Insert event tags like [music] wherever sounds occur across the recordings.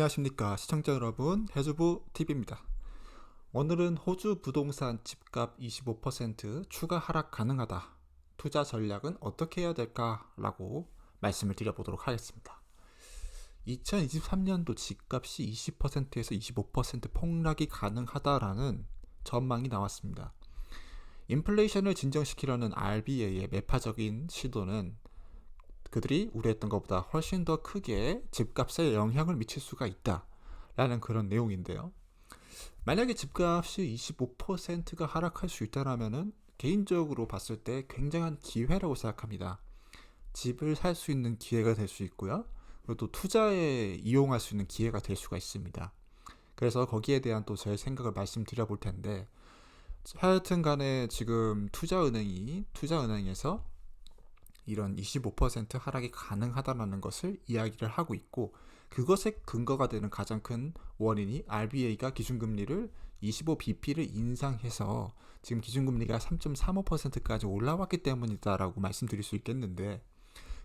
안녕하십니까 시청자 여러분 해주부 TV입니다. 오늘은 호주 부동산 집값 25% 추가 하락 가능하다. 투자 전략은 어떻게 해야 될까라고 말씀을 드려보도록 하겠습니다. 2023년도 집값이 20%에서 25% 폭락이 가능하다라는 전망이 나왔습니다. 인플레이션을 진정시키려는 RBA의 매파적인 시도는 그들이 우려했던 것보다 훨씬 더 크게 집값에 영향을 미칠 수가 있다라는 그런 내용인데요. 만약에 집값이 25%가 하락할 수 있다라면은 개인적으로 봤을 때 굉장한 기회라고 생각합니다. 집을 살 수 있는 기회가 될 수 있고요. 그리고 또 투자에 이용할 수 있는 기회가 될 수가 있습니다. 그래서 거기에 대한 또 제 생각을 말씀드려 볼 텐데 하여튼 간에 지금 투자은행이 투자은행에서 이런 25% 하락이 가능하다는 것을 이야기를 하고 있고 그것의 근거가 되는 가장 큰 원인이 RBA가 기준금리를 25bp를 인상해서 지금 기준금리가 3.35%까지 올라왔기 때문이다라고 말씀드릴 수 있겠는데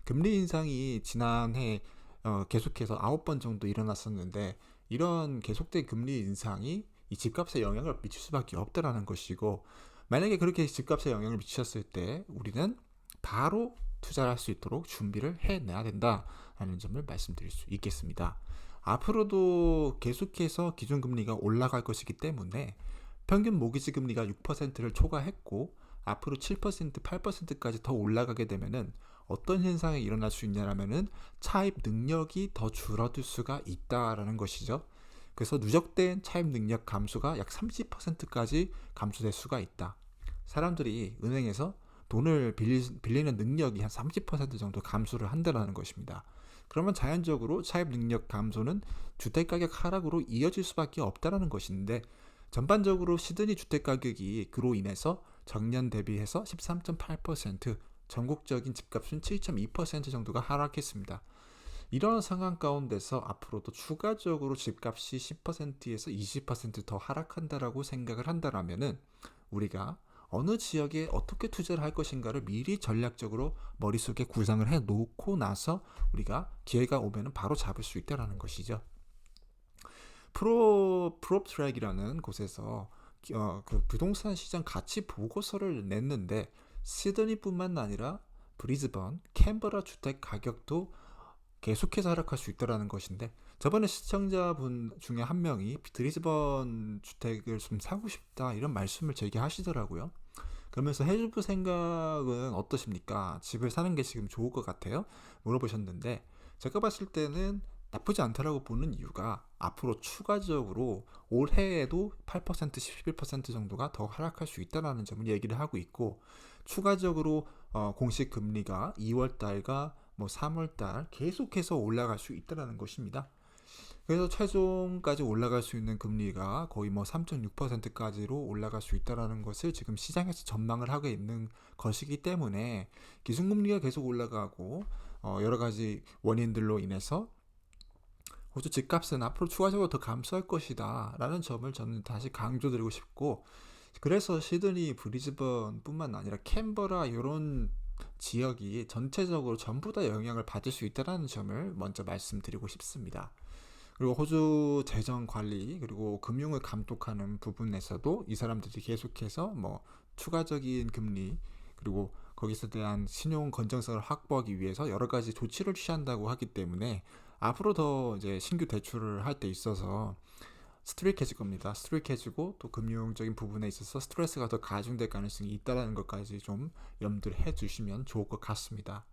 금리 인상이 지난해 어, 계속해서 9번 정도 일어났었는데 이런 계속된 금리 인상이 이 집값에 영향을 미칠 수밖에 없다라는 것이고 만약에 그렇게 집값에 영향을 미쳤을 때 우리는 바로 투자를 할 수 있도록 준비를 해내야 된다라는 점을 말씀드릴 수 있겠습니다. 앞으로도 계속해서 기준 금리가 올라갈 것이기 때문에 평균 모기지 금리가 6%를 초과했고 앞으로 7%, 8%까지 더 올라가게 되면은 어떤 현상이 일어날 수 있냐라면은 차입 능력이 더 줄어들 수가 있다라는 것이죠. 그래서 누적된 차입 능력 감소가 약 30%까지 감소될 수가 있다. 사람들이 은행에서 돈을 빌리, 빌리 는 능력이 한 30% 정도 감소를 한다는 것입니다. 그러면 자연적으로 차입 능력 감소는 주택 가격 하락으로 이어질 수밖에 없다라는 것인데 전반적으로 시드니 주택 가격이 그로 인해서 전년 대비해서 13.8% 전국적인 집값은 7.2% 정도가 하락했습니다. 이런 상황 가운데서 앞으로도 추가적으로 집값이 10%에서 20%더 하락한다라고 생각을 한다라면은 우리가 어느 지역에 어떻게 투자를 할 것인가를 미리 전략적으로 머릿속에 구상을 해 놓고 나서 우리가 기회가 오면 바로 잡을 수 있다라는 것이죠. 프로 프롭트랙이라는 곳에서 어, 그 부동산 시장 가치 보고서를 냈는데 시드니뿐만 아니라 브리즈번, 캔버라 주택 가격도 계속해서 하락할 수 있다라는 것인데 저번에 시청자분 중에 한 명이 브리즈번 주택을 좀 사고 싶다 이런 말씀을 제게 하시더라고요. 그러면서 해주부 생각은 어떠십니까? 집을 사는 게 지금 좋을 것 같아요? 물어보셨는데 제가 봤을 때는 나쁘지 않다라고 보는 이유가 앞으로 추가적으로 올해에도 8% 11% 정도가 더 하락할 수 있다라는 점을 얘기를 하고 있고 추가적으로 어, 공식 금리가 2월 달과 뭐 3월 달 계속해서 올라갈 수 있다라는 것입니다. 그래서 최종까지 올라갈 수 있는 금리가 거의 뭐 3.6%까지로 올라갈 수 있다라는 것을 지금 시장에서 전망을 하고 있는 것이기 때문에 기준금리가 계속 올라가고 어 여러 가지 원인들로 인해서 호주 집값은 앞으로 추가적으로 더 감소할 것이다 라는 점을 저는 다시 강조드리고 싶고 그래서 시드니 브리즈번뿐만 아니라 캔버라 이런 지역이 전체적으로 전부 다 영향을 받을 수 있다는 점을 먼저 말씀드리고 싶습니다. 그리고 호주 재정 관리 그리고 금융을 감독하는 부분에서도 이 사람들이 계속해서 뭐 추가적인 금리 그리고 거기서 대한 신용 건전성을 확보하기 위해서 여러 가지 조치를 취한다고 하기 때문에 앞으로 더 이제 신규 대출을 할 때 있어서 스트릭해질 겁니다. 스트릭해지고 또 금융적인 부분에 있어서 스트레스가 더 가중될 가능성이 있다라는 것까지 좀 염두를 해 주시면 좋을 것 같습니다.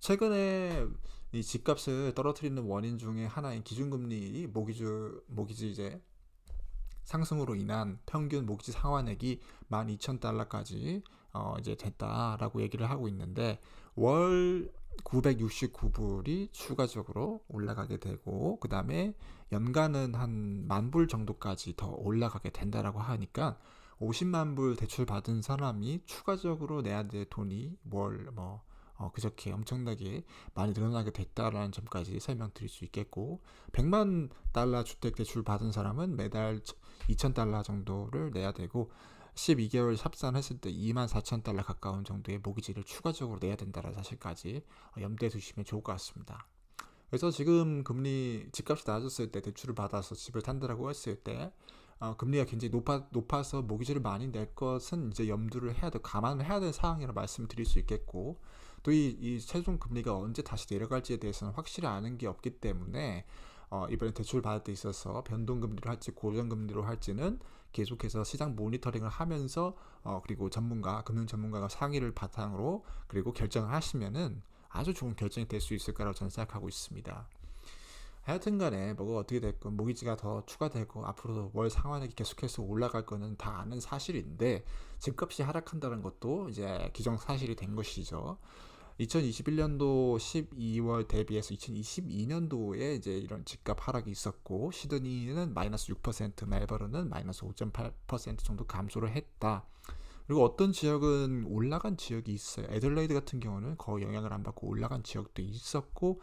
최근에 이 집값을 떨어뜨리는 원인 중에 하나인 기준금리 모기주 모기지 이제 상승으로 인한 평균 모기지 상환액이 12,000달러까지 어 이제 됐다라고 얘기를 하고 있는데 월 969불이 추가적으로 올라가게 되고 그 다음에 연간은 한 만 불 정도까지 더 올라가게 된다라고 하니까 50만 불 대출 받은 사람이 추가적으로 내야 될 돈이 월뭐 어, 그저께 엄청나게 많이 늘어나게 됐다라는 점까지 설명드릴 수 있겠고 100만 달러 주택 대출 받은 사람은 매달 2,000달러 정도를 내야 되고 12개월 합산했을 때 2만 4천 달러 가까운 정도의 모기지를 추가적으로 내야 된다는 사실까지 염두에 두시면 좋을 것 같습니다. 그래서 지금 금리 집값이 낮았을 때 대출을 받아서 집을 산다라고 했을 때 어, 금리가 굉장히 높아, 높아서 모기지를 많이 낼 것은 이제 염두를 해야 돼 감안을 해야 되는 상황이라 말씀을 드릴 수 있겠고 또 이 이 최종 금리가 언제 다시 내려갈지에 대해서는 확실히 아는 게 없기 때문에 어, 이번에 대출 받을 때 있어서 변동금리로 할지 고정금리로 할지는 계속해서 시장 모니터링을 하면서 어, 그리고 전문가 금융 전문가가 상의를 바탕으로 그리고 결정을 하시면은 아주 좋은 결정이 될 수 있을 거라고 저는 생각하고 있습니다. 하여튼간에 뭐가 어떻게 됐건 모기지가 더 추가되고 앞으로도 월 상환액이 계속해서 올라갈 거는 다 아는 사실인데 집값이 하락한다는 것도 이제 기정 사실이 된 것이죠. 2021년도 12월 대비해서 2022년도에 이제 이런 집값 하락이 있었고 시드니는 마이너스 6%, 멜버른은 마이너스 5.8% 정도 감소를 했다. 그리고 어떤 지역은 올라간 지역이 있어요. 에들레이드 같은 경우는 거의 영향을 안 받고 올라간 지역도 있었고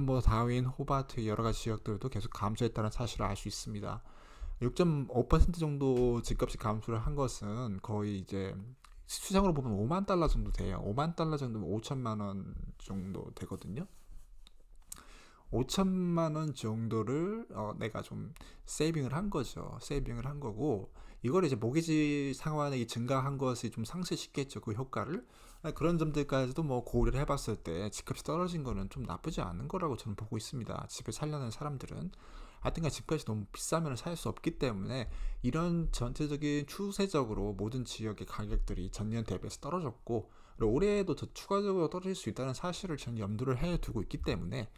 뭐 다윈, 호바트 여러 가지 지역들도 계속 감소했다는 사실을 알 수 있습니다. 6.5% 정도 집값이 감소를 한 것은 거의 이제 수장으로 보면 5만 달러 정도 돼요. 5만 달러 정도면 5천만 원 정도 되거든요. 5천만 원 정도를 어, 내가 좀 세이빙을 한 거죠. 세이빙을 한 거고 이걸 이제 모기지 상환액이 증가한 것이 좀 상쇄시켰죠. 그 효과를 그런 점들까지도 뭐 고려를 해봤을 때 집값이 떨어진 거는 좀 나쁘지 않은 거라고 저는 보고 있습니다. 집을 살려는 사람들은 하여튼간 집값이 너무 비싸면 살 수 없기 때문에 이런 전체적인 추세적으로 모든 지역의 가격들이 전년 대비해서 떨어졌고 올해에도 더 추가적으로 떨어질 수 있다는 사실을 저는 염두를 해 두고 있기 때문에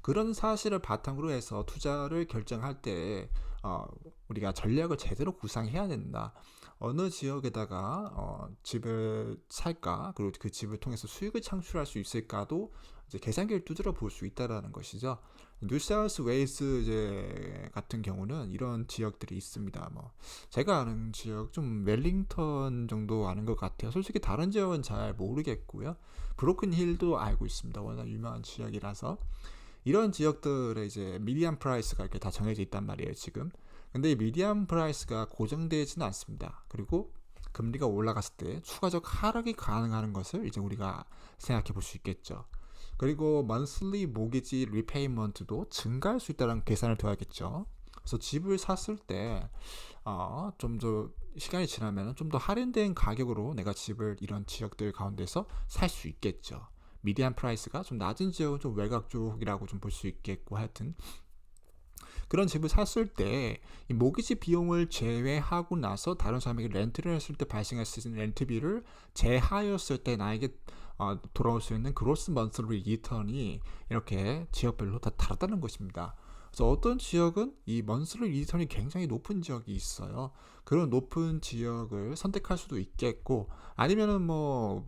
그런 사실을 바탕으로 해서 투자를 결정할 때 어, 우리가 전략을 제대로 구상해야 된다. 어느 지역에다가 어, 집을 살까 그리고 그 집을 통해서 수익을 창출할 수 있을까도 이제 계산기를 두드려 볼 수 있다라는 것이죠. 뉴사우스 웨이스 이제 같은 경우는 이런 지역들이 있습니다. 뭐 제가 아는 지역 좀 웰링턴 정도 아는 것 같아요. 솔직히 다른 지역은 잘 모르겠고요. 브로큰 힐도 알고 있습니다. 워낙 유명한 지역이라서 이런 지역들에 이제 미디안 프라이스가 이렇게 다 정해져 있단 말이에요. 지금. 근데 이 미디안 프라이스가 고정되지는 않습니다. 그리고 금리가 올라갔을 때 추가적 하락이 가능한 것을 이제 우리가 생각해 볼 수 있겠죠. 그리고 monthly mortgage repayment도 증가할 수 있다는 계산을 둬야겠죠. 그래서 집을 샀을 때, 어, 좀 더 시간이 지나면 좀 더 할인된 가격으로 내가 집을 이런 지역들 가운데서 살 수 있겠죠. 미디안 프라이스가 좀 낮은 지역은 좀 외곽 쪽이라고 좀 볼 수 있겠고 하여튼 그런 집을 샀을 때 이 모기지 비용을 제외하고 나서 다른 사람에게 렌트를 했을 때 발생할 수 있는 렌트비를 제하였을 때 나에게 어, 돌아올 수 있는 그로스 먼슬리 리턴이 이렇게 지역별로 다 다르다는 것입니다. 그래서 어떤 지역은 이 먼슬리 리턴이 굉장히 높은 지역이 있어요. 그런 높은 지역을 선택할 수도 있겠고 아니면은 뭐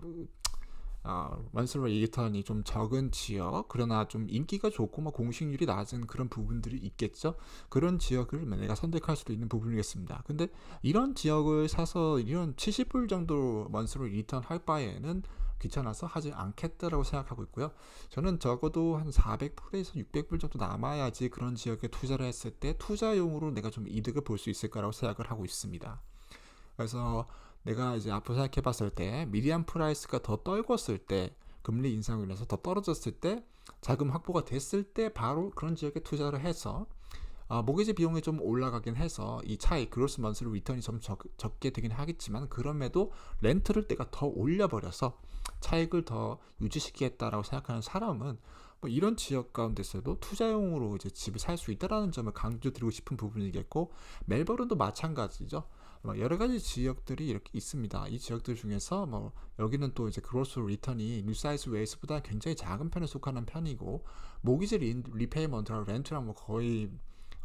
어, 먼슬리 리턴이 좀 적은 지역 그러나 좀 인기가 좋고 뭐 공식률이 낮은 그런 부분들이 있겠죠. 그런 지역을 내가 선택할 수도 있는 부분이겠습니다. 근데 이런 지역을 사서 이런 70불 정도 먼슬리 리턴 할 바에는 귀찮아서 하지 않겠다라고 생각하고 있고요. 저는 적어도 한 400불에서 600불 정도 남아야지 그런 지역에 투자를 했을 때 투자용으로 내가 좀 이득을 볼 수 있을 거라고 생각을 하고 있습니다. 그래서 내가 이제 앞으로 생각해 봤을 때 미디안 프라이스가 더 떨궜을 때 금리 인상으로 인해서 더 떨어졌을 때 자금 확보가 됐을 때 바로 그런 지역에 투자를 해서 아, 모기지 비용이 좀 올라가긴 해서 이 차이 그로스 먼스로 리턴이 좀 적, 적게 되긴 하겠지만 그럼에도 렌트를 내가 더 올려버려서 차익을 더 유지시키겠다라고 생각하는 사람은 뭐 이런 지역 가운데서도 투자용으로 이제 집을 살 수 있다라는 점을 강조드리고 싶은 부분이겠고 멜버른도 마찬가지죠. 뭐 여러 가지 지역들이 이렇게 있습니다. 이 지역들 중에서 뭐 여기는 또 이제 그로스 리턴이 뉴사이즈 웨이스보다 굉장히 작은 편에 속하는 편이고 모기지 리페이먼트랑 렌트랑 뭐 거의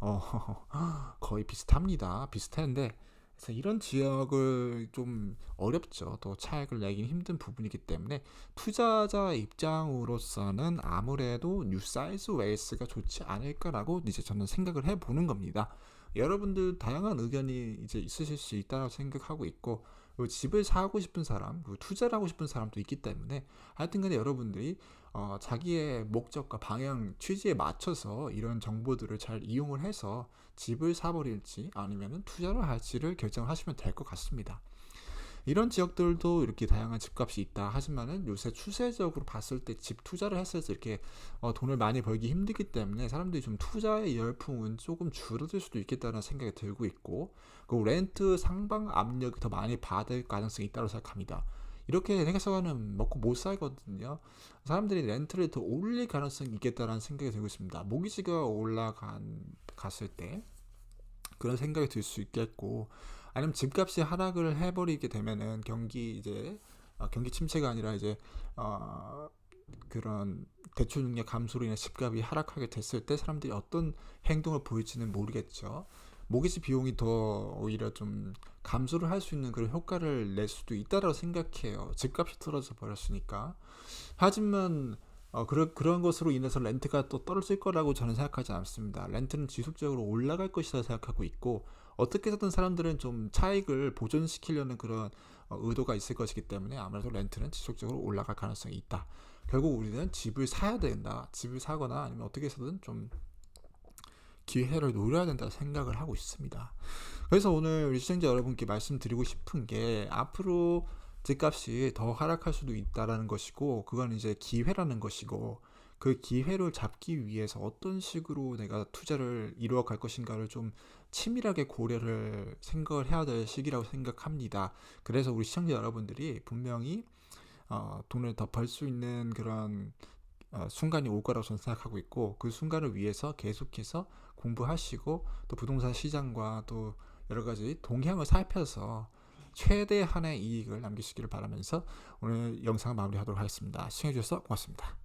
어 [laughs] 거의 비슷합니다. 비슷한데 그래서 이런 지역을 좀 어렵죠. 또 차익을 내긴 힘든 부분이기 때문에 투자자 입장으로서는 아무래도 뉴 사이즈 웨이스가 좋지 않을까라고 이제 저는 생각을 해보는 겁니다. 여러분들 다양한 의견이 이제 있으실 수 있다고 생각하고 있고 집을 사고 싶은 사람, 투자를 하고 싶은 사람도 있기 때문에 하여튼 간에 여러분들이 어, 자기의 목적과 방향, 취지에 맞춰서 이런 정보들을 잘 이용을 해서 집을 사버릴지 아니면 투자를 할지를 결정하시면 될 것 같습니다. 이런 지역들도 이렇게 다양한 집값이 있다. 하지만은 요새 추세적으로 봤을 때 집 투자를 했을 때 이렇게 어, 돈을 많이 벌기 힘들기 때문에 사람들이 좀 투자의 열풍은 조금 줄어들 수도 있겠다는 생각이 들고 있고 그 렌트 상방 압력이 더 많이 받을 가능성이 있다고 생각합니다. 이렇게 생각하면 먹고 못 살거든요. 사람들이 렌트를 더 올릴 가능성이 있겠다는 생각이 들고 있습니다. 모기지가 올라간 갔을 때 그런 생각이 들 수 있겠고 아니면 집값이 하락을 해버리게 되면은 경기 이제 어, 경기 침체가 아니라 이제 어, 그런 대출 능력 감소로 인해 집값이 하락하게 됐을 때 사람들이 어떤 행동을 보일지는 모르겠죠. 모기지 비용이 더 오히려 좀 감소를 할 수 있는 그런 효과를 낼 수도 있다라고 생각해요. 집값이 떨어져 버렸으니까. 하지만 어, 그런 그런 것으로 인해서 렌트가 또 떨어질 거라고 저는 생각하지 않습니다. 렌트는 지속적으로 올라갈 것이라 생각하고 있고 어떻게 해서든 사람들은 좀 차익을 보존시키려는 그런 어, 의도가 있을 것이기 때문에 아무래도 렌트는 지속적으로 올라갈 가능성이 있다. 결국 우리는 집을 사야 된다. 집을 사거나 아니면 어떻게 해서든 좀 기회를 노려야 된다 생각을 하고 있습니다. 그래서 오늘 우리 시청자 여러분께 말씀드리고 싶은 게 앞으로 집값이 더 하락할 수도 있다라는 것이고 그건 이제 기회라는 것이고 그 기회를 잡기 위해서 어떤 식으로 내가 투자를 이루어 갈 것인가를 좀 치밀하게 고려를 생각을 해야 될 시기라고 생각합니다. 그래서 우리 시청자 여러분들이 분명히 어, 돈을 더 벌 수 있는 그런 어, 순간이 올 거라고 저는 생각하고 있고 그 순간을 위해서 계속해서 공부하시고 또 부동산 시장과 또 여러 가지 동향을 살펴서 최대한의 이익을 남기시기를 바라면서 오늘 영상을 마무리하도록 하겠습니다. 시청해주셔서 고맙습니다.